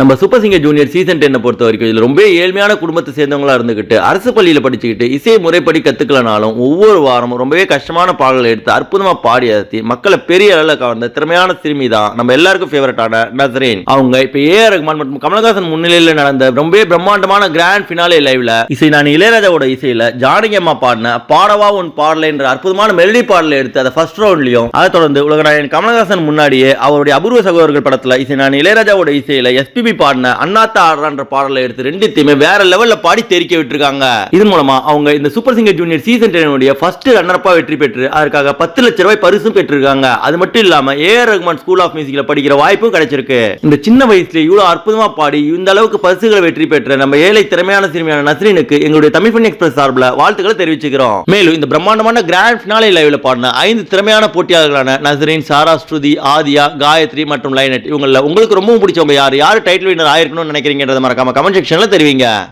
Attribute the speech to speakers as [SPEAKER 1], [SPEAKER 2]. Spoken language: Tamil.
[SPEAKER 1] நம்ம சூப்பர் சிங்கர் ஜூனியர் சீசன் டென்னை பொறுத்த வரைக்கும் இதில் ரொம்ப ஏழ்மையான குடும்பத்தை சேர்ந்தவங்களா இருந்துகிட்டு அரசு பள்ளியில் படிச்சுக்கிட்டு இசை முறைப்படி கற்றுக்கலனாலும் ஒவ்வொரு வாரமும் ரொம்பவே கஷ்டமான பாடல்களை எடுத்து அற்புதமா பாடி அழுத்தி மக்களை பெரிய அளவில் கவர்ந்த திறமையான சிறுமி தான் நம்ம எல்லாருக்கும் ஃபேவரட்டான நசரேன் அவங்க இப்போ ஏ ஆர் ரஹ்மான் மற்றும் கமலஹாசன் முன்னிலையில் நடந்த ரொம்பவே பிரம்மாண்டமான கிராண்ட் ஃபினாலே லைவ்ல இசை நான் இளையராஜாவோட இசையில ஜானகி அம்மா பாடின பாடவா உன் பாடல என்ற அற்புதமான மெலடி பாடலை எடுத்து அதை ஃபர்ஸ்ட் ரவுண்ட்லையும் அதை தொடர்ந்து உலகநாயகன் கமலஹாசன் முன்னாடியே அவருடைய அபூர்வ சகோதரர்கள் படத்துல இசை நான் இளையராஜாவோட இசையில எஸ்பிபி பாடின அண்ணாத்தா ஆடுறான்ற பாடலை எடுத்து ரெண்டுத்தையுமே வேற லெவல்ல பாடி தெரிக்க விட்டுருக்காங்க. இதன் மூலமா அவங்க இந்த சூப்பர் சிங்கர் ஜூனியர் சீசன் டென்னுடைய ஃபர்ஸ்ட் ரன்னரப்பா வெற்றி பெற்று அதற்காக பத்து லட்ச ரூபாய் பரிசும் பெற்றிருக்காங்க. அது மட்டும் இல்லாம A R Rahman school of மியூசிக்ல படிக்கிற வாய்ப்பும் கிடைச்சிருக்கு. இந்த சின்ன வயசுல இவ்வளவு அற்புதமா பாடி இந்த அளவுக்கு பரிசுகளை வெற்றி பெற்ற நம்ம ஏழை திறமையான சிறுமியான நஸ்ரீனுக்கு எங்களுடைய தமிழ் பண்ணி எக்ஸ்பிரஸ் சார்பில் வாழ்த்துக்களை தெரிவிச்சுக்கிறோம். மேலும் இந்த பிரம்மாண்டமான கிராண்ட் ஃபினாலே லைவ்ல பாடின ஐந்து திறமையான போட்டியாளர்களான நஸ்ரீன் சாரா ஸ்ருதி ஆதியா காயத்ரி மற்றும் லைனட் இவங்கள உங்களுக்கு ரொம்பவும் பிடிச்சவங்க யார்? யார் டைட்டில் வினர் ஆயிருக்கணும்னு நினைக்கிறீங்கன்றத மறக்காம கமெண்ட் செக்ஷன்ல தெரிவிங்க.